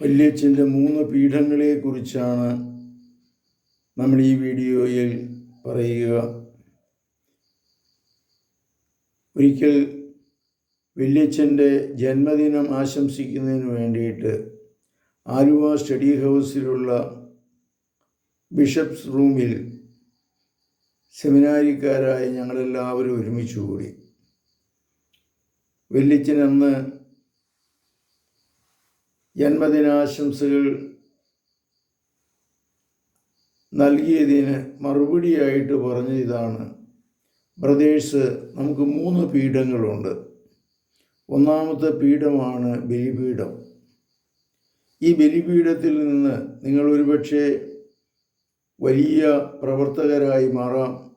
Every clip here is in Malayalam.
വല്യച്ഛന്റെ മൂന്ന് പീഠങ്ങളെക്കുറിച്ചാണ് നമ്മൾ ഈ വീഡിയോയിൽ പറയുക. ഒരിക്കൽ വല്യച്ഛന്റെ ജന്മദിനം ആശംസിക്കുന്നതിന് വേണ്ടിയിട്ട് ആലുവ സ്റ്റഡി ഹൗസിലുള്ള ബിഷപ്സ് റൂമിൽ സെമിനാരിക്കാരായ ഞങ്ങളെല്ലാവരും ഒരുമിച്ച് കൂടി. വല്യച്ഛൻ അന്ന് ജന്മദിനാശംസകൾ നൽകിയതിന് മറുപടിയായിട്ട് പറഞ്ഞ ഇതാണ്. ബ്രദേഴ്സ് നമുക്ക് മൂന്ന് പീഠങ്ങളുണ്ട്. ഒന്നാമത്തെ പീഠമാണ് ബലിപീഠം. ഈ ബലിപീഠത്തിൽ നിന്ന് നിങ്ങൾ ഒരുപക്ഷെ വലിയ പ്രവർത്തകരായി മാറാം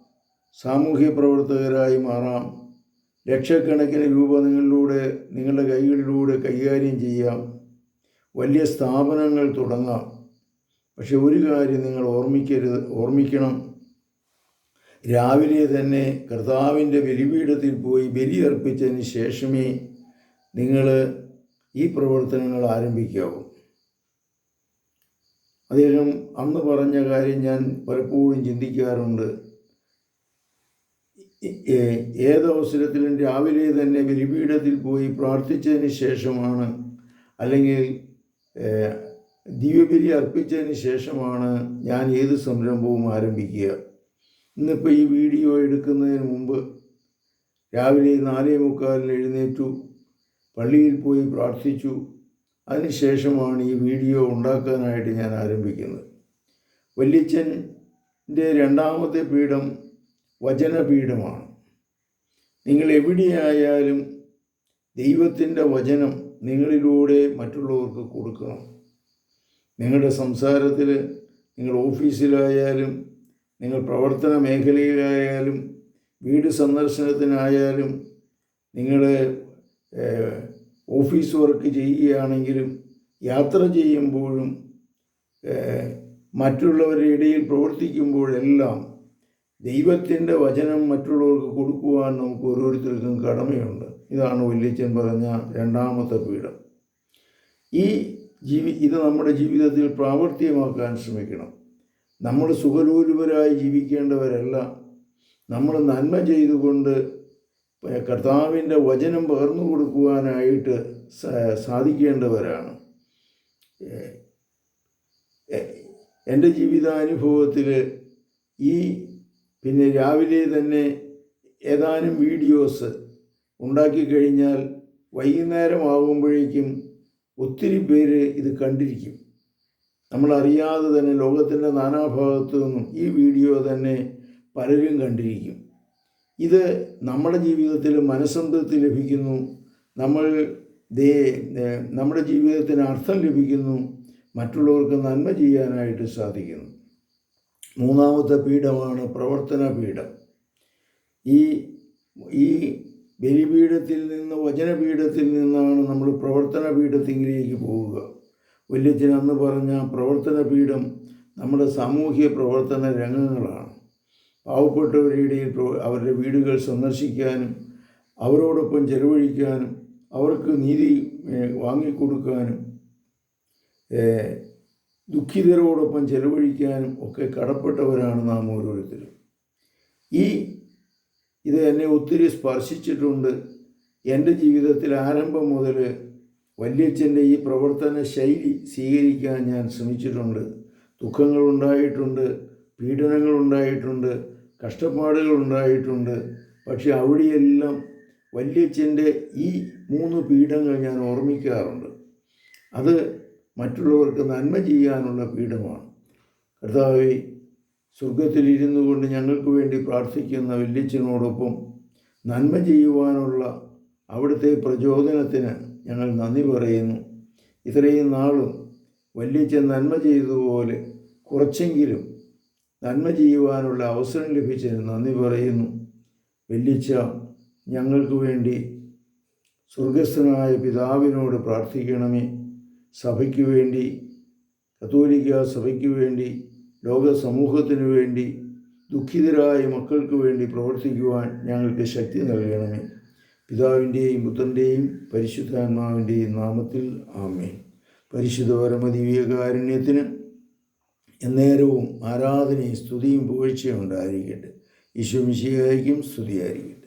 സാമൂഹ്യ പ്രവർത്തകരായി മാറാം ലക്ഷക്കണക്കിന് രൂപ നിങ്ങളിലൂടെ നിങ്ങളുടെ കൈകളിലൂടെ കൈകാര്യം ചെയ്യാം. വലിയ സ്ഥാപനങ്ങൾ തുടങ്ങാം. പക്ഷെ ഒരു കാര്യം നിങ്ങൾ ഓർമ്മിക്കരുത് ഓർമ്മിക്കണം. രാവിലെ തന്നെ കർത്താവിന്റെ ബലിപീഠത്തിൽ പോയി ബലി അർപ്പിച്ചതിന് ശേഷമേ നിങ്ങൾ ഈ പ്രവർത്തനങ്ങൾ ആരംഭിക്കാവൂ. അദ്ദേഹം അന്ന് പറഞ്ഞ കാര്യം ഞാൻ പലപ്പോഴും ചിന്തിക്കാറുണ്ട്. ഏതവസരത്തിലും രാവിലെ തന്നെ ബലിപീഠത്തിൽ പോയി പ്രാർത്ഥിച്ചതിന് ശേഷമാണ് അല്ലെങ്കിൽ ദിവ്യബലി അർപ്പിച്ചതിന് ശേഷമാണ് ഞാൻ ഏത് സംരംഭവും ആരംഭിക്കുക. ഇന്നിപ്പോൾ ഈ വീഡിയോ എടുക്കുന്നതിന് മുമ്പ് രാവിലെ നാലേ മുക്കാലിന് എഴുന്നേറ്റു പള്ളിയിൽ പോയി പ്രാർത്ഥിച്ചു. അതിനുശേഷമാണ് ഈ വീഡിയോ ഉണ്ടാക്കാനായിട്ട് ഞാൻ ആരംഭിക്കുന്നത്. വല്യച്ഛന്റെ രണ്ടാമത്തെ പീഠം വചനപീഠമാണ്. നിങ്ങൾ എവിടെയായാലും ദൈവത്തിന്റെ വചനം നിങ്ങളിലൂടെ മറ്റുള്ളവർക്ക് കൊടുക്കണം. നിങ്ങളുടെ സംസാരത്തിൽ നിങ്ങൾ ഓഫീസിലായാലും നിങ്ങൾ പ്രവർത്തന മേഖലയിലായാലും വീട് സന്ദർശനത്തിനായാലും നിങ്ങൾ ഓഫീസ് വർക്ക് ചെയ്യുകയാണെങ്കിലും യാത്ര ചെയ്യുമ്പോഴും മറ്റുള്ളവരുടെ ഇടയിൽ പ്രവർത്തിക്കുമ്പോഴെല്ലാം ദൈവത്തിന്റെ വചനം മറ്റുള്ളവർക്ക് കൊടുക്കുവാൻ നമുക്ക് ഓരോരുത്തർക്കും കടമയുണ്ട്. ഇതാണ് വല്യച്ഛൻ പറഞ്ഞ രണ്ടാമത്തെ പീഠം. ഈ ജീവി ഇത് നമ്മുടെ ജീവിതത്തിൽ പ്രാവർത്തികമാക്കാൻ ശ്രമിക്കണം. നമ്മൾ സുഖരൂപരായി ജീവിക്കേണ്ടവരല്ല. നമ്മൾ നന്മ ചെയ്തുകൊണ്ട് കർത്താവിന്റെ വചനം പകർന്നു കൊടുക്കുവാനായിട്ട് സാധിക്കേണ്ടവരാണ്. എന്റെ ജീവിതാനുഭവത്തിൽ ഈ പിന്നെ രാവിലെ തന്നെ ഏതാനും വീഡിയോസ് ഉണ്ടാക്കി കഴിഞ്ഞാൽ വൈകുന്നേരം ആകുമ്പോഴേക്കും ഒത്തിരി പേര് ഇത് കണ്ടിരിക്കും. നമ്മളറിയാതെ തന്നെ ലോകത്തിന്റെ നാനാഭാഗത്തു നിന്നും ഈ വീഡിയോ തന്നെ പലരും കണ്ടിരിക്കും. ഇത് നമ്മുടെ ജീവിതത്തിൽ മനസ്സംതൃപ്തി ലഭിക്കുന്നു. നമ്മൾ ദേ നമ്മുടെ ജീവിതത്തിന് അർത്ഥം ലഭിക്കുന്നു. മറ്റുള്ളവർക്ക് നന്മ ചെയ്യാനായിട്ട് സാധിക്കുന്നു. മൂന്നാമത്തെ പീഠമാണ് പ്രവർത്തന പീഠം. ഈ ഈ ബലിപീഠത്തിൽ നിന്ന് വചനപീഠത്തിൽ നിന്നാണ് നമ്മൾ പ്രവർത്തന പീഠത്തിലേക്ക് പോവുക. വല്യച്ഛൻ അന്ന് പറഞ്ഞ പ്രവർത്തന പീഠം നമ്മുടെ സാമൂഹ്യ പ്രവർത്തന രംഗങ്ങളാണ്. പാവപ്പെട്ടവരുടെ അവരുടെ വീടുകൾ സന്ദർശിക്കാനും അവരോടൊപ്പം ചെലവഴിക്കാനും അവർക്ക് നീതി വാങ്ങിക്കൊടുക്കാനും ദുഃഖിതരോടൊപ്പം ചെലവഴിക്കാനും ഒക്കെ കടപ്പെട്ടവരാണ് നാം ഓരോരുത്തരും. ഈ ഇത് എന്നെ ഒത്തിരി സ്പർശിച്ചിട്ടുണ്ട്. എന്റെ ജീവിതത്തിൽ ആരംഭം മുതൽ വല്യച്ഛന്റെ ഈ പ്രവർത്തന ശൈലി സ്വീകരിക്കാൻ ഞാൻ ശ്രമിച്ചിട്ടുണ്ട്. ദുഃഖങ്ങളുണ്ടായിട്ടുണ്ട് പീഡനങ്ങളുണ്ടായിട്ടുണ്ട് കഷ്ടപ്പാടുകളുണ്ടായിട്ടുണ്ട് പക്ഷെ അവിടെയെല്ലാം വല്യച്ഛന്റെ ഈ മൂന്ന് പീഠങ്ങൾ ഞാൻ ഓർമ്മിക്കാറുണ്ട്. അത് മറ്റുള്ളവർക്ക് നന്മ ചെയ്യാനുള്ള പീഠമാണ്. കർത്താവ് സ്വർഗത്തിലിരുന്നു കൊണ്ട് ഞങ്ങൾക്ക് വേണ്ടി പ്രാർത്ഥിക്കുന്ന വല്യച്ഛനോടൊപ്പം നന്മ ചെയ്യുവാനുള്ള അവിടുത്തെ പ്രചോദനത്തിന് ഞങ്ങൾ നന്ദി പറയുന്നു. ഇത്രയും നാളും വല്യച്ഛൻ നന്മ ചെയ്തതുപോലെ കുറച്ചെങ്കിലും നന്മ ചെയ്യുവാനുള്ള അവസരം ലഭിച്ചതിന് നന്ദി പറയുന്നു. വല്യച്ഛ ഞങ്ങൾക്ക് വേണ്ടി സ്വർഗസ്ഥനായ പിതാവിനോട് പ്രാർത്ഥിക്കണമേ. സഭയ്ക്ക് വേണ്ടി കത്തോലിക്ക സഭയ്ക്ക് വേണ്ടി ലോക സമൂഹത്തിനു വേണ്ടി ദുഃഖിതരായ മക്കൾക്ക് വേണ്ടി പ്രവർത്തിക്കുവാൻ ഞങ്ങൾക്ക് ശക്തി നൽകണമേ. പിതാവിന്റെയും പുത്രന്റെയും പരിശുദ്ധാത്മാവിന്റെയും നാമത്തിൽ ആമേ പരിശുദ്ധ പരമദിവ്യകാരുണ്യത്തിന് എന്നേരവും ആരാധനയും സ്തുതിയും പുകഴ്ചയും ഉണ്ടായിരിക്കട്ടെ. ഈശോ സ്തുതിയായിരിക്കും.